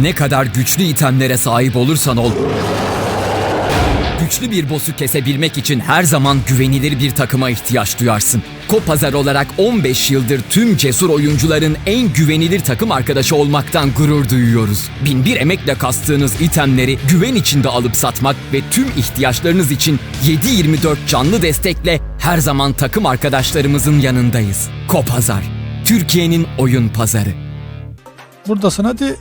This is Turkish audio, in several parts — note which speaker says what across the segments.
Speaker 1: Ne kadar güçlü itemlere sahip olursan ol, güçlü bir boss'u kesebilmek için her zaman güvenilir bir takıma ihtiyaç duyarsın. Kopazar olarak 15 yıldır tüm cesur oyuncuların en güvenilir takım arkadaşı olmaktan gurur duyuyoruz. Binbir emekle kastığınız itemleri güven içinde alıp satmak ve tüm ihtiyaçlarınız için 7-24 canlı destekle her zaman takım arkadaşlarımızın yanındayız. Kopazar, Türkiye'nin oyun pazarı.
Speaker 2: Buradasın hadi.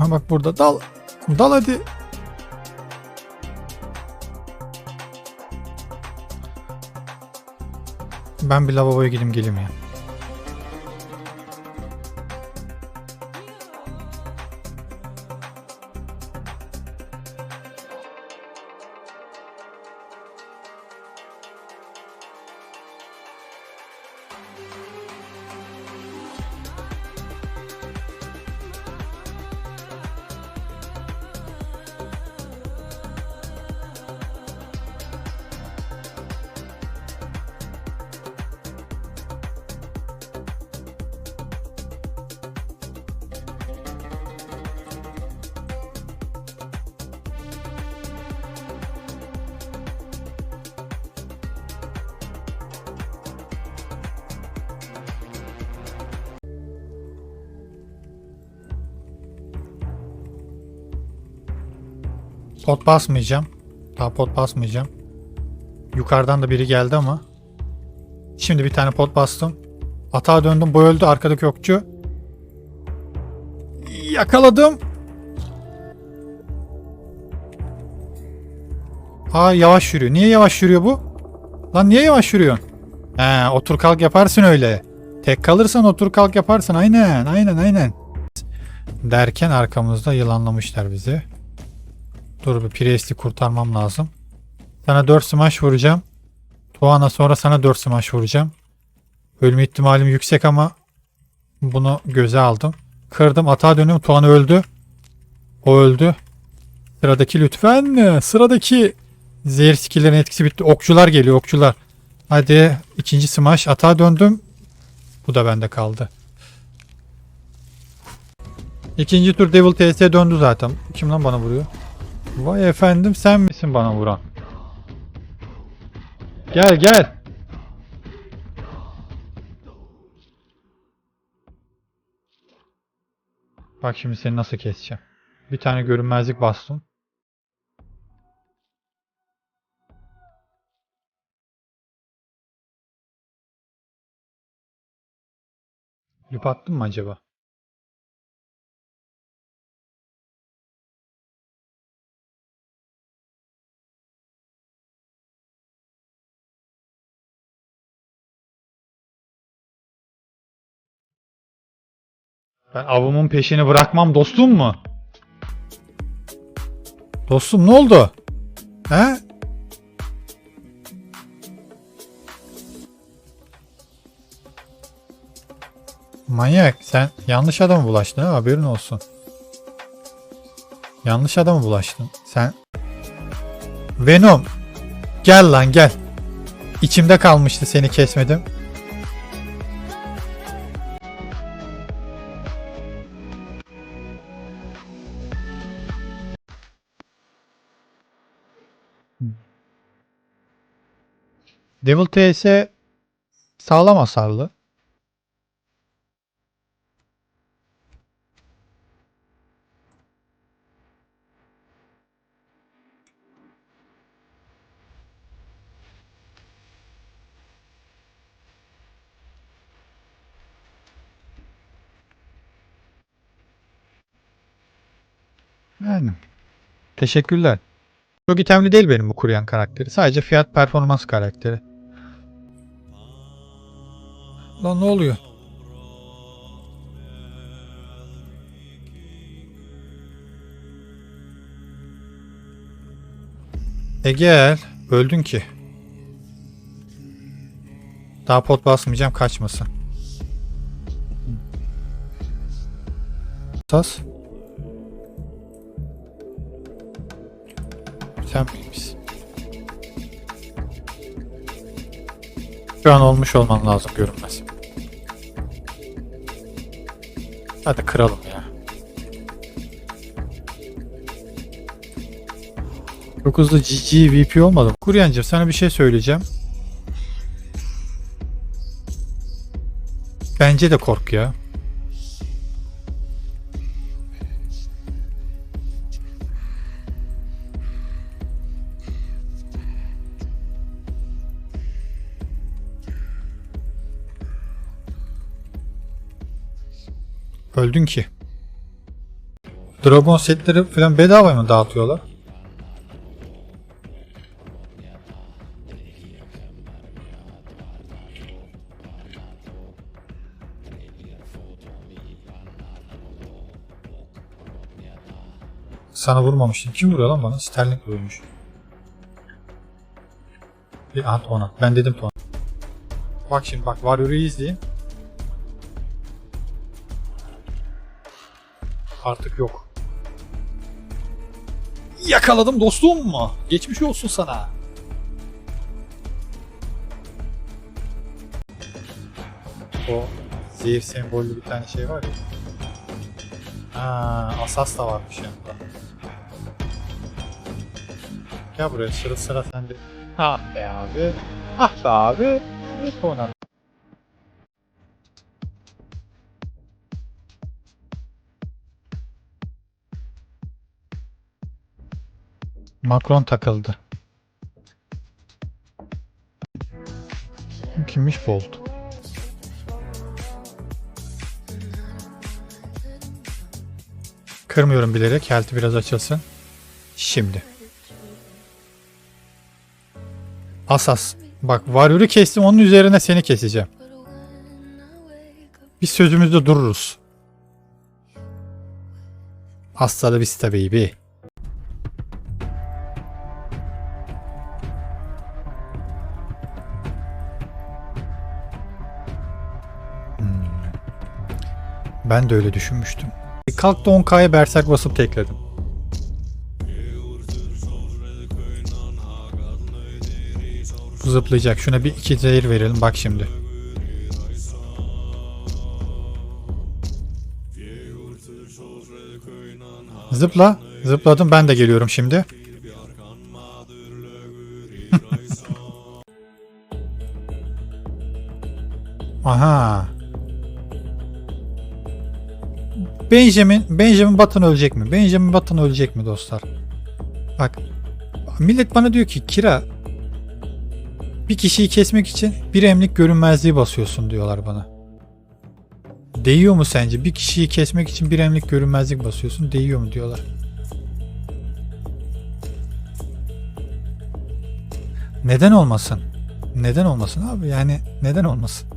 Speaker 2: Ha bak burada dal. Dal hadi. Ben bir lavaboya gideyim geleyim ya. Pot basmayacağım. Daha pot basmayacağım. Yukarıdan da biri geldi ama. Şimdi bir tane pot bastım. Atağa döndüm. Bu öldü. Arkadaki okçu. Yakaladım. Aa yavaş yürüyor. Niye yavaş yürüyor bu? Lan niye yavaş yürüyorsun? He otur kalk yaparsın öyle. Tek kalırsan otur kalk yaparsın. Aynen aynen aynen. Derken arkamızda yılanlamışlar bizi. Dur bir Priest'i kurtarmam lazım. Sana 4 smash vuracağım. Tuana sonra sana 4 smash vuracağım. Ölme ihtimalim yüksek ama bunu göze aldım. Kırdım atağa dönüyorum. Tuana öldü. O öldü. Sıradaki lütfen. Sıradaki zehir skill'lerin etkisi bitti. Okçular geliyor okçular. Hadi ikinci smash atağa döndüm. Bu da bende kaldı. İkinci tur Devil TS döndü zaten. Kim lan bana vuruyor? Vay efendim sen misin bana vuran? Gel gel. Bak şimdi seni nasıl keseceğim. Bir tane görünmezlik bastım. Lüp attım mı acaba? Ben avımın peşini bırakmam dostum mu? Dostum ne oldu? He? Manyak sen yanlış adama bulaştın ha haberin olsun. Yanlış adama bulaştın. Sen Venom gel lan gel. İçimde kalmıştı seni kesmedim. Devil TS sağlam hasarlı. Yani teşekkürler. Çok itemli değil benim bu kuryan karakteri. Sadece fiyat performans karakteri. Lan ne oluyor? E gel. Öldün ki. Daha pot basmayacağım kaçmasın. Sas. Sen misin? Şu an olmuş olman lazım görünmez. Hadi kıralım ya. Çok hızlı GG VP olmadı. Kuryancığım sana bir şey söyleyeceğim. Bence de kork ya. Öldün ki. Dragon setleri falan bedava mı dağıtıyorlar? Sana vurmamıştım. Kim vuruyor lan bana? Sterling vurmuş. Bir at ona. Ben dedim ona. Bak şimdi bak Warrior'u izleyin. Artık yok. Yakaladım dostum mu? Geçmiş olsun sana. O zehir sembollü bir tane şey var ya. Ha, asas da varmış yanında. Gel buraya sıra sıra sende. Ah be abi. Ah be abi. Evet Macron takıldı. Kimmiş Bolt? Kırmıyorum bilerek. Health'i biraz açılsın. Şimdi. Asas. Bak Warrior'u kestim onun üzerine seni keseceğim. Biz sözümüzde dururuz. Hasta da vista baby. Ben de öyle düşünmüştüm. Kalktı 10k'ya berserk basıp tekledim. Zıplayacak. Şuna bir iki zehir verelim. Bak şimdi. Zıpla. Zıpladım. Ben de geliyorum şimdi. Benjamin Benjamin Button ölecek mi? Benjamin Button ölecek mi dostlar? Bak. Millet bana diyor ki Kira bir kişiyi kesmek için bir emlik görünmezliği basıyorsun diyorlar bana. Değiyor mu sence? Bir kişiyi kesmek için bir emlik görünmezlik basıyorsun. Değiyor mu diyorlar. Neden olmasın? Neden olmasın abi? Yani neden olmasın?